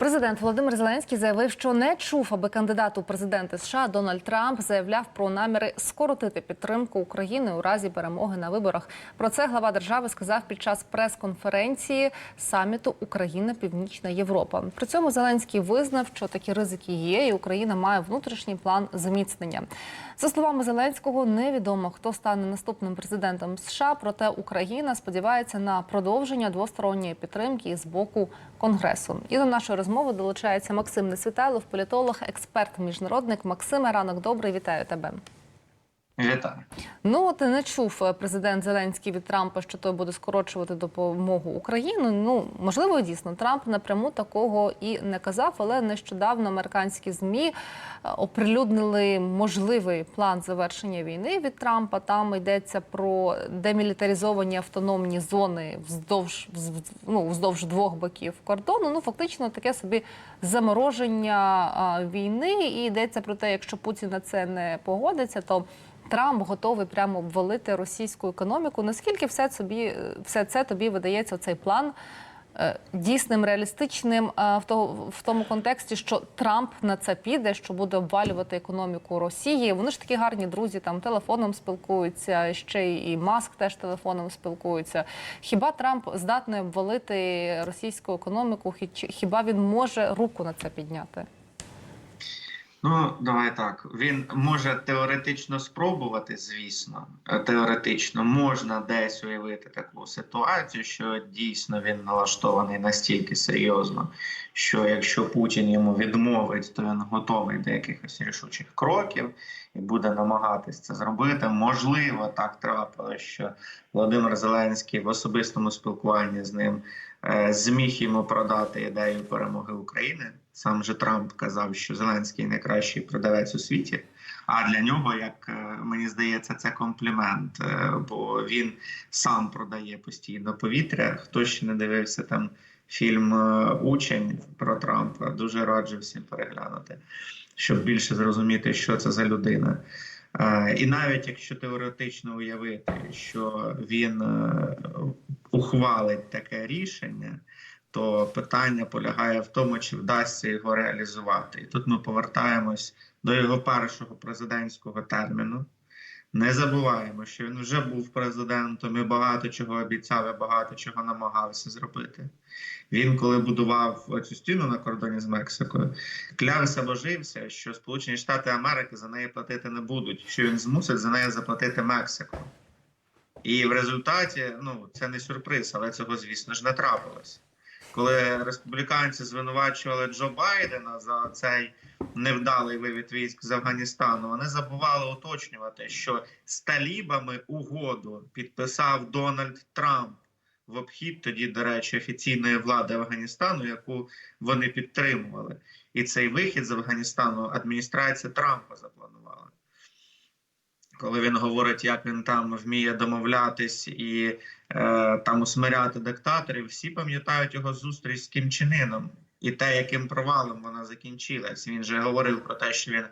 Президент Володимир Зеленський заявив, що не чув, аби кандидат у президенти США Дональд Трамп заявляв про наміри скоротити підтримку України у разі перемоги на виборах. Про це глава держави сказав під час прес-конференції саміту Україна Північна Європа. При цьому Зеленський визнав, що такі ризики є, і Україна має внутрішній план зміцнення. За словами Зеленського, невідомо хто стане наступним президентом США. Проте Україна сподівається на продовження двосторонньої підтримки з боку Конгресу. І до нашої розмови долучається Максим Несвітайлов, політолог, експерт, міжнародник. Максиме, ранок добрий, вітаю тебе. Вітаю. Ну, ти не чув е, президент Зеленський від Трампа, що той буде скорочувати допомогу Україні. Ну можливо, дійсно Трамп напряму такого і не казав, але нещодавно американські змі е, оприлюднили можливий план завершення війни від Трампа. Там йдеться про демілітаризовані автономні зони вздовж ну, вздовж двох боків кордону. Ну фактично таке собі замороження війни. І йдеться про те, якщо Путін на це не погодиться, то Трамп готовий прямо обвалити російську економіку. Наскільки все собі все це тобі видається цей план е, дійсним, реалістичним е, в того в тому контексті, що Трамп на це піде, що буде обвалювати економіку Росії? Вони ж такі гарні друзі, там телефоном спілкуються. Ще і Маск теж телефоном спілкуються. Хіба Трамп здатний обвалити російську економіку? Хі- Хіба він може руку на це підняти? Ну, давай так. Він може теоретично спробувати, звісно. Е, Теоретично можна десь уявити таку ситуацію, що дійсно він налаштований настільки серйозно, що якщо Путін йому відмовить, то він готовий до якихось рішучих кроків і буде намагатись це зробити. Можливо, так трапилось, що Володимир Зеленський в особистому спілкуванні з ним е, зміг йому продати ідею перемоги України. Сам же Трамп казав, що Зеленський найкращий продавець у світі. А для нього, як е, мені здається, це комплімент, е, бо він сам продає постійно повітря. Хто ще не дивився там фільм е, Учень про Трампа, дуже раджу всім переглянути, щоб більше зрозуміти, що це за людина. І навіть якщо теоретично уявити, що він ухвалить таке рішення, то питання полягає в тому, чи вдасться його реалізувати. І тут ми повертаємось до його першого президентського терміну. Не забуваємо, що він вже був президентом і багато чого обіцяв, і багато чого намагався зробити. Він, коли будував цю стіну на кордоні з Мексикою, клявся божився, що Сполучені Штати Америки за неї платити не будуть, що він змусить за неї заплатити Мексику. І в результаті, ну це не сюрприз, але цього, звісно ж, не трапилось. Коли республіканці звинувачували Джо Байдена за цей невдалий вивід військ з Афганістану, вони забували уточнювати, що з талібами угоду підписав Дональд Трамп в обхід тоді, до речі, офіційної влади Афганістану, яку вони підтримували. І цей вихід з Афганістану адміністрація Трампа запланувала. Коли він говорить, як він там вміє домовлятись і е, там усмиряти диктаторів, всі пам'ятають його зустріч з Кім Чен Іном і те, яким провалом вона закінчилась. Він же говорив про те, що він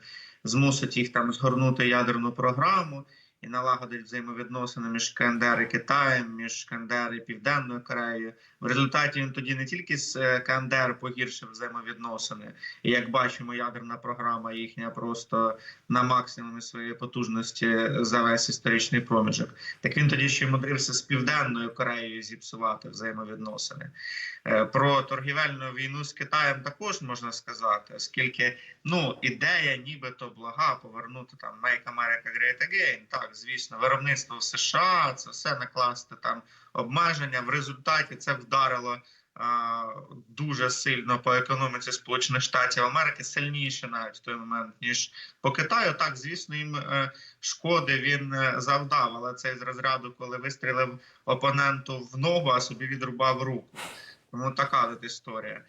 змусить їх там згорнути ядерну програму і налагодить взаємовідносини між КНДР і Китаєм, між КНДР і Південною Кореєю. В результаті він тоді не тільки з е, КНДР погіршив взаємовідносини, і як бачимо, ядерна програма їхня просто на максимумі своєї потужності за весь історичний проміжок. Так він тоді ще мудрився з південною Кореєю зіпсувати взаємовідносини. Е, Про торгівельну війну з Китаєм також можна сказати, оскільки ну ідея, нібито блага, повернути там Make America Great Again. Так, звісно, виробництво в США, це все накласти там обмеження. В результаті це вдарило. а, Дуже сильно по економіці Сполучених Штатів Америки сильніше навіть в той момент ніж по Китаю. Так, звісно, їм е, шкоди він е, завдав, але це з розряду, коли вистрілив опоненту в ногу, а собі відрубав руку. Тому така от історія.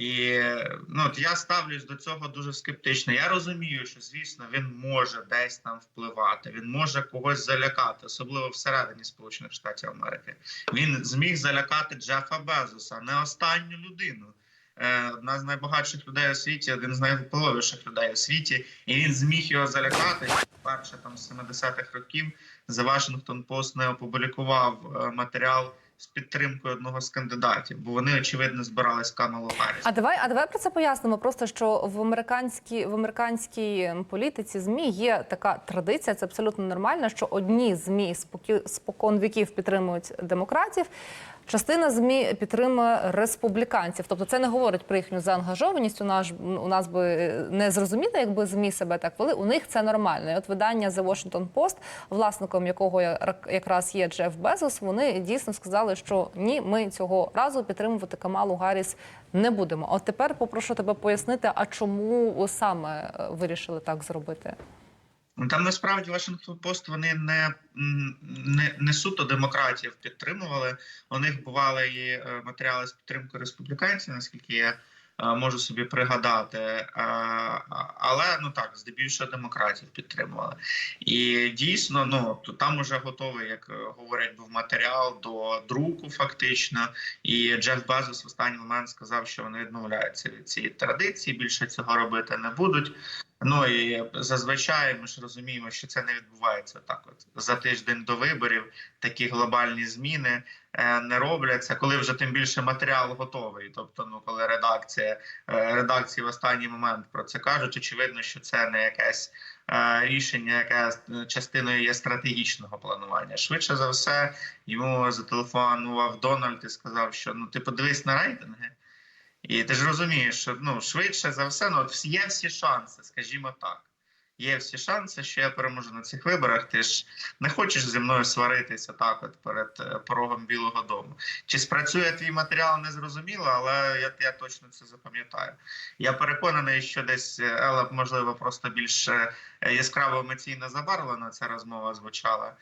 І ну от я ставлюсь до цього дуже скептично. Я розумію, що звісно він може десь там впливати, він може когось залякати, особливо всередині Сполучених Штатів Америки. Він зміг залякати Джефа Безоса, не останню людину. Е, Одна з найбагатших людей у світі, один з найвпливовіших людей у світі, і він зміг його залякати. Перше там з 70-х років The Washington Post не опублікував е, матеріал з підтримкою одного з кандидатів, бо вони очевидно збирались Камалу Гарріс. А давай, а давай про це пояснимо. Просто що в американській в американській політиці змі є така традиція, це абсолютно нормально, що одні змі спокон віків підтримують демократів. Частина змі підтримує республіканців, тобто це не говорить про їхню заангажованість. У нас у нас би не зрозуміло, якби змі себе так вели. У них це нормально. І от видання The Washington Post, власником якого якраз є Джеф Безос, вони дійсно сказали, що ні, ми цього разу підтримувати Камалу Гарріс не будемо. От тепер попрошу тебе пояснити, а чому саме е, вирішили так зробити? Ну, Там насправді Вашингтон Пост вони не, не, не суто демократів підтримували. У них бували і е, матеріали з підтримкою республіканців, наскільки я е, можу собі пригадати. Е, Але ну так, здебільшого демократів підтримували. І дійсно, ну то там уже готовий, як говорять, був матеріал до друку, фактично. І Джеф Безос в останній момент сказав, що вони відмовляються від цієї традиції, більше цього робити не будуть. Ну і зазвичай ми ж розуміємо, що це не відбувається так. От за тиждень до виборів такі глобальні зміни е, не робляться, коли вже тим більше матеріал готовий. Тобто, ну коли редакція е, редакції в останній момент про це кажуть, очевидно, що це не якесь е, рішення, яке частиною є стратегічного планування. Швидше за все, йому зателефонував Дональд і сказав, що ну ти подивись на рейтинги. І ти ж розумієш, що ну швидше за все, ну от є всі шанси, скажімо так. Є всі шанси, що я переможу на цих виборах. Ти ж не хочеш зі мною сваритися так, от перед е, порогом Білого Дому. Чи спрацює твій матеріал, не зрозуміло, але я, я точно це запам'ятаю. Я переконаний, що десь е, Елла, можливо, просто більш е, яскраво емоційно забарвлена ця розмова звучала.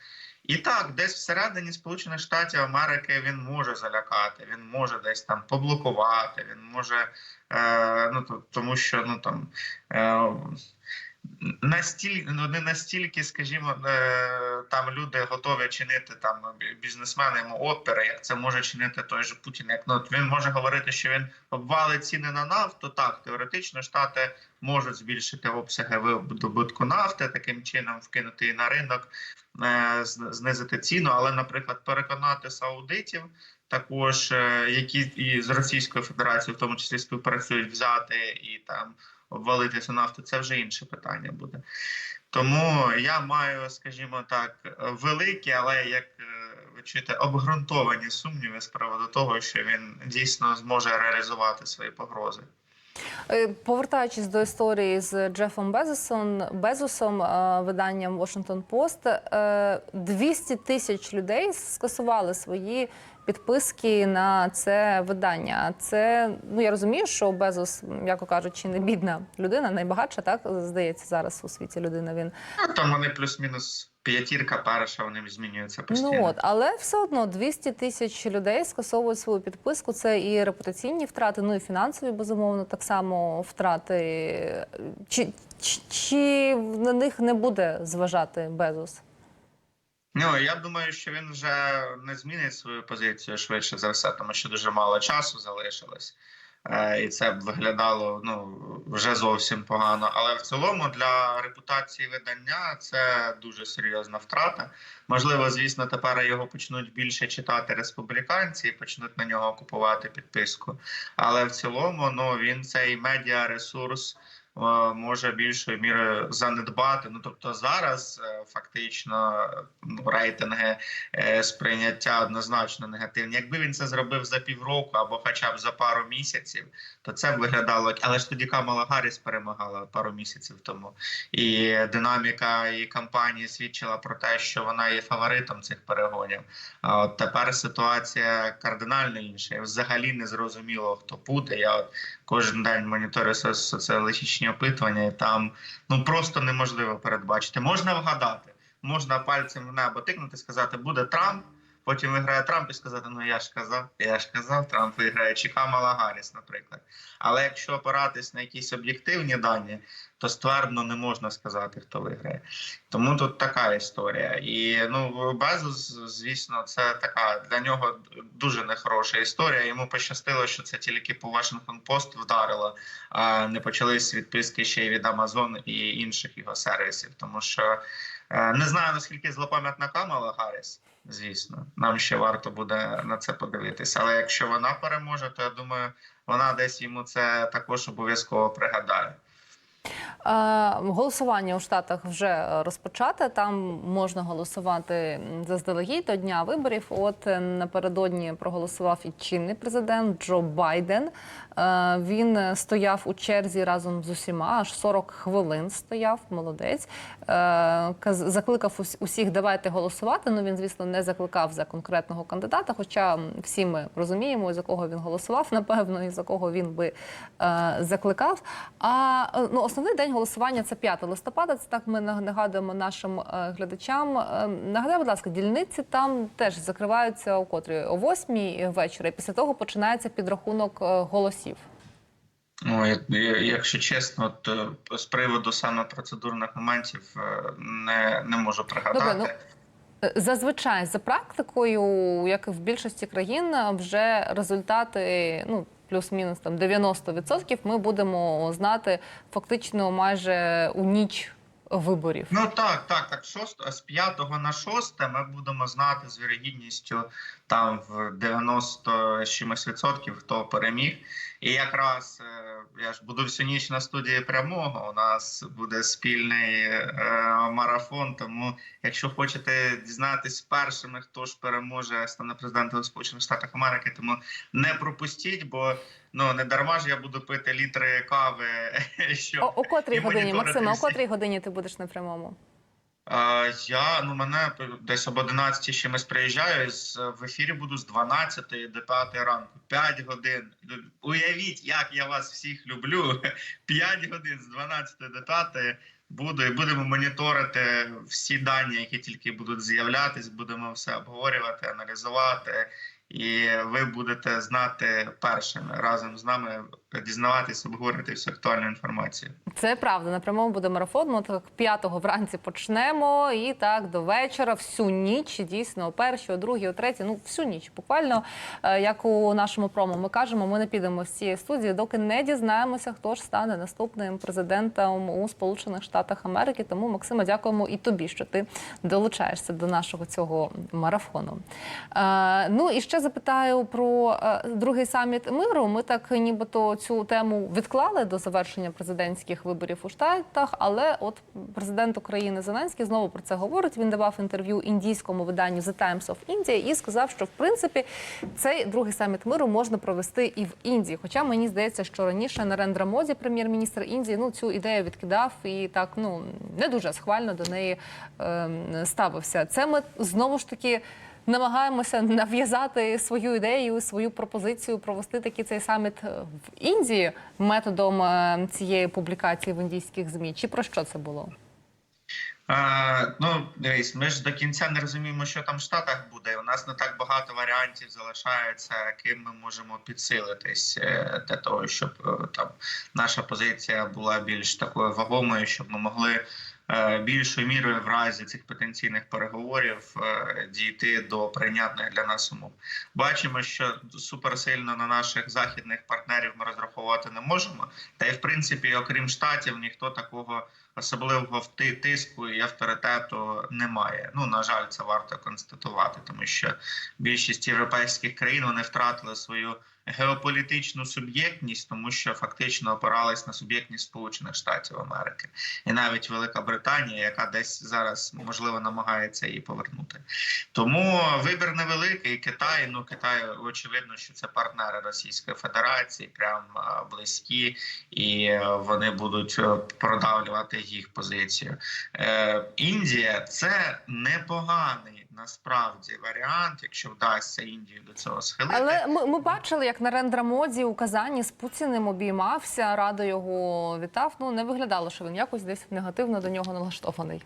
І так, десь всередині Сполучених Штатів Америки він може залякати, він може десь там поблокувати, він може е, ну то- тому, що ну там. Е, Настільки ну не настільки, скажімо, е, там люди готові чинити там бізнесмени опери, як це може чинити той же Путін. Як ну він може говорити, що він обвалить ціни на нафту. Так, теоретично штати можуть збільшити обсяги видобутку нафти, таким чином вкинути її на ринок, е, знизити ціну. Але, наприклад, переконати саудитів, також е, які і з Російською Федерацією, в тому числі співпрацюють взяти і там обвалити цю нафту, це вже інше питання буде. Тому я маю, скажімо так, великі, але як е, ви чуєте, обґрунтовані сумніви з приводу того, що він дійсно зможе реалізувати свої погрози. Е, Повертаючись до історії з Джефом Безосом, Безосом, е, виданням Washington Post, е, 200 тисяч людей скасували свої підписки на це видання. Це ну я розумію, що Безос, м'яко кажучи, не бідна людина, найбагатша, так здається зараз у світі людина. Він Ну, там вони плюс-мінус п'ятірка перша, вони змінюються постійно. Ну от, але все одно 200 тисяч людей скасовують свою підписку. Це і репутаційні втрати, ну і фінансові, безумовно, так само втрати. Чи, чи, чи на них не буде зважати Безос? Ну я думаю, що він вже не змінить свою позицію швидше за все, тому що дуже мало часу залишилось. Е, І це б виглядало ну вже зовсім погано. Але в цілому для репутації видання це дуже серйозна втрата. Можливо, звісно, тепер його почнуть більше читати республіканці і почнуть на нього купувати підписку. Але в цілому, ну він цей медіаресурс е, може більшою мірою занедбати. Ну тобто зараз е, фактично ну, рейтинги е, сприйняття однозначно негативні. Якби він це зробив за півроку або хоча б за пару місяців, то це б виглядало. Але ж тоді Камала Гарріс перемагала пару місяців тому, і динаміка і кампанії свідчила про те, що вона є фаворитом цих перегонів. А от тепер ситуація кардинально інша. Взагалі не зрозуміло, хто буде. Я от кожен день моніторю со- опитування, і там ну просто неможливо передбачити. Можна вгадати, можна пальцем в небо тикнути, сказати, буде Трамп. Потім виграє Трамп і сказати: ну я ж казав, я ж казав, Трамп виграє чи Камала Гарріс, наприклад. Але якщо опиратись на якісь об'єктивні дані, то ствердно не можна сказати, хто виграє. Тому тут така історія. І ну Безос, звісно, це така для нього дуже нехороша історія. Йому пощастило, що це тільки по Washington Post вдарило, а не почались відписки ще й від Amazon і інших його сервісів. Тому що е, не знаю наскільки злопам'ятна Камала Гарріс. Звісно, нам ще варто буде на це подивитися. Але якщо вона переможе, то я думаю, вона десь йому це також обов'язково пригадає. Голосування у Штатах вже розпочате. Там можна голосувати заздалегідь до дня виборів. От е, напередодні проголосував і чинний президент Джо Байден. Е, Він стояв у черзі разом з усіма, аж 40 хвилин стояв. Молодець. Е, Закликав усіх давайте голосувати. Ну він, звісно, не закликав за конкретного кандидата. Хоча всі ми розуміємо, за кого він голосував, напевно, і за кого він би е, закликав. А ну, основний день голосування це 5 листопада. Це так ми нагадуємо нашим глядачам. Нагадай, будь ласка, дільниці там теж закриваються о котрій о 8 вечора. І після того починається підрахунок голосів. Ну, як- якщо чесно, то з приводу саме процедурних моментів е, не, не можу пригадати. Добре, Е, Зазвичай за практикою, як і в більшості країн, вже результати ну. Плюс-мінус там 90% ми будемо знати фактично майже у ніч виборів. Ну так, так, так. Шост, з 5 на 6 ми будемо знати з вірогідністю там в 90 чимось відсотків, хто переміг. І якраз е, я ж буду всю ніч на студії прямого. У нас буде спільний е, марафон. Тому, якщо хочете дізнатись першими, хто ж переможе стане президентом Сполучених Штатів Америки, тому не пропустіть, бо ну не дарма ж я буду пити літри кави. Щоб О, о котрій годині, Максиме, о котрій годині ти будеш на прямому? Я ну мене десь об 11 чимось приїжджаю. В ефірі буду з 12 до 5 ранку. 5 годин. Уявіть, як я вас всіх люблю. 5 годин з 12 до 5 буду і будемо моніторити всі дані, які тільки будуть з'являтись. Будемо все обговорювати, аналізувати. І ви будете знати першими разом з нами дізнаватись, обговорювати всю актуальну інформацію. Це правда. На прямому буде марафон. Ми так п'ятого вранці почнемо, і так до вечора, всю ніч, дійсно, о першій, о другій, о третій, ну всю ніч. Буквально, е, як у нашому промо, ми кажемо, ми не підемо з цієї студії, доки не дізнаємося, хто ж стане наступним президентом у Сполучених Штатах Америки. Тому, Максима, дякуємо і тобі, що ти долучаєшся до нашого цього марафону. Е, ну і ще запитаю про е, другий саміт миру. Ми так нібито цю тему відклали до завершення президентських виборів у Штатах, але от президент України Зеленський знову про це говорить. Він давав інтерв'ю індійському виданню The Times of India і сказав, що в принципі цей другий саміт миру можна провести і в Індії. Хоча мені здається, що раніше Нарендра Моді, прем'єр-міністр Індії, ну цю ідею відкидав і так ну не дуже схвально до неї е, ставився. Це ми знову ж таки намагаємося нав'язати свою ідею, свою пропозицію провести такий цей саміт в Індії методом е, цієї публікації в індійських змі. Чи про що це було? Е, ну, дивись, ми ж до кінця не розуміємо, що там в Штатах буде. У нас не так багато варіантів залишається, ким ми можемо підсилитись е, для того, щоб е, там наша позиція була більш такою вагомою, щоб ми могли е, більшою мірою в разі цих потенційних переговорів е, дійти до прийнятних для нас умов. Бачимо, що суперсильно на наших західних партнерів ми розраховувати не можемо. Та й в принципі, окрім штатів, ніхто такого особливого тиску і авторитету немає. Ну на жаль, це варто констатувати, тому що більшість європейських країн вони втратили свою геополітичну суб'єктність, тому що фактично опирались на суб'єктність Сполучених Штатів Америки, і навіть Велика Британія, яка десь зараз можливо намагається її повернути. Тому вибір невеликий. Китай, ну Китай, очевидно, що це партнери Російської Федерації, прям близькі, і вони будуть е, продавлювати їх позицію. Е, Індія це непоганий насправді варіант, якщо вдасться Індію до цього схилити. Але ми, ми бачили, як Нарендра Моді у Казані з Путіним обіймався, радо його вітав. Ну не виглядало, що він якось десь негативно до нього налаштований.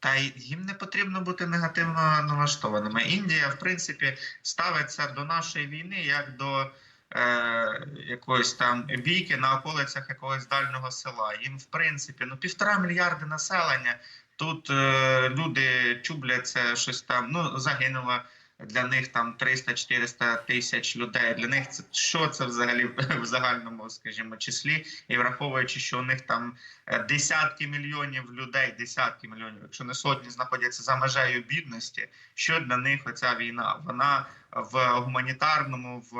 Та й їм не потрібно бути негативно налаштованими. Індія, в принципі, ставиться до нашої війни як до е, якоїсь там бійки на околицях якогось дальнього села. Їм, в принципі, ну півтора мільярди населення. Тут е, люди чубляться щось там. Ну загинуло для них там 300-400 тисяч людей. Для них це що це взагалі в загальному, скажімо, числі, і враховуючи, що у них там е, десятки мільйонів людей, десятки мільйонів, якщо не сотні, знаходяться за межею бідності. Що для них оця війна? Вона в гуманітарному в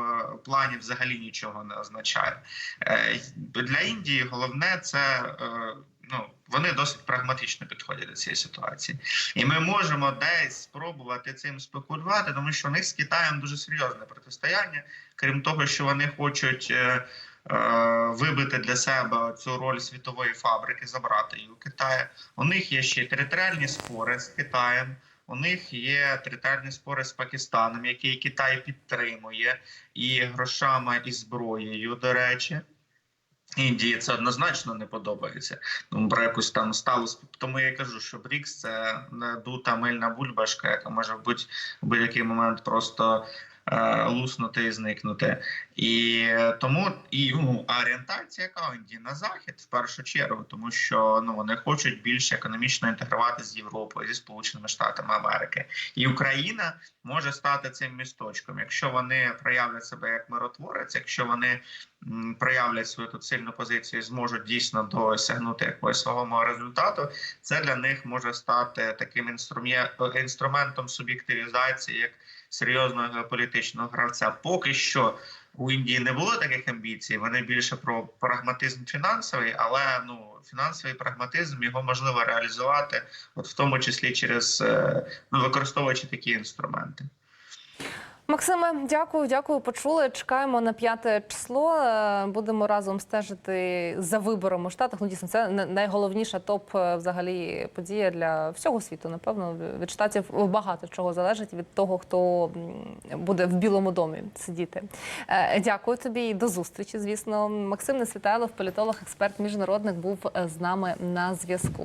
плані взагалі нічого не означає. Е, Для Індії головне це. е, Ну, вони досить прагматично підходять до цієї ситуації, і ми можемо десь спробувати цим спекулювати, тому що у них з Китаєм дуже серйозне протистояння. Крім того, що вони хочуть е, е, вибити для себе цю роль світової фабрики, забрати її у Китаї. У них є ще територіальні спори з Китаєм. У них є територіальні спори з Пакистаном, які Китай підтримує і грошами, і зброєю. До речі. Індії це однозначно не подобається. Ну, про якусь там сталося. Тому я кажу, що БРІКС це дута мильна бульбашка, яка може в будь- в будь-який момент просто луснути і зникнути. І е, тому і ну, орієнтація Індії на захід в першу чергу, тому що ну вони хочуть більше економічно інтегрувати з Європою, зі Сполученими Штатами Америки, і Україна може стати цим місточком, якщо вони проявлять себе як миротворець, якщо вони проявлять свою тут сильну позицію, і зможуть дійсно досягнути якогось свого результату. Це для них може стати таким інструментом суб'єктивізації як серйозного геополітичного гравця. Поки що у Індії не було таких амбіцій. Вони більше про прагматизм фінансовий, але ну фінансовий прагматизм його можливо реалізувати, от в тому числі через е, ну використовуючи такі інструменти. Максиме, дякую, дякую. Почули. Чекаємо на п'яте число. Е, Будемо разом стежити за вибором у штатах. Ну дійсно, це найголовніша топ е, взагалі подія для всього світу. Напевно, від штатів багато чого залежить від того, хто буде в Білому домі сидіти. Е, Дякую тобі і до зустрічі. Звісно, Максим Несвітайлов, політолог, експерт міжнародник, був з нами на зв'язку.